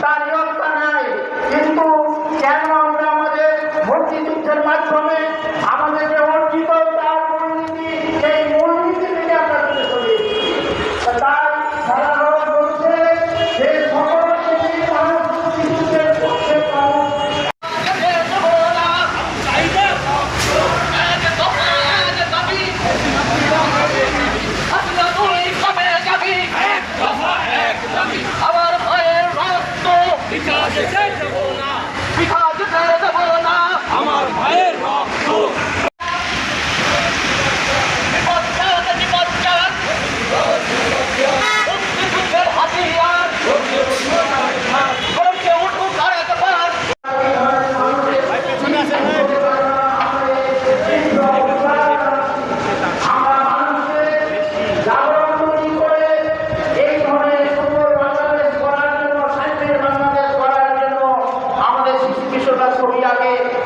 তার নাই। কিন্তু কেন আমরা আমাদের ভর্তিযুদ্ধের মাধ্যমে আমাদের যে অর্জিত তার মূলনীতি, সেই মূলনীতি থেকে আমরা দূরে সরে Argentina! আগে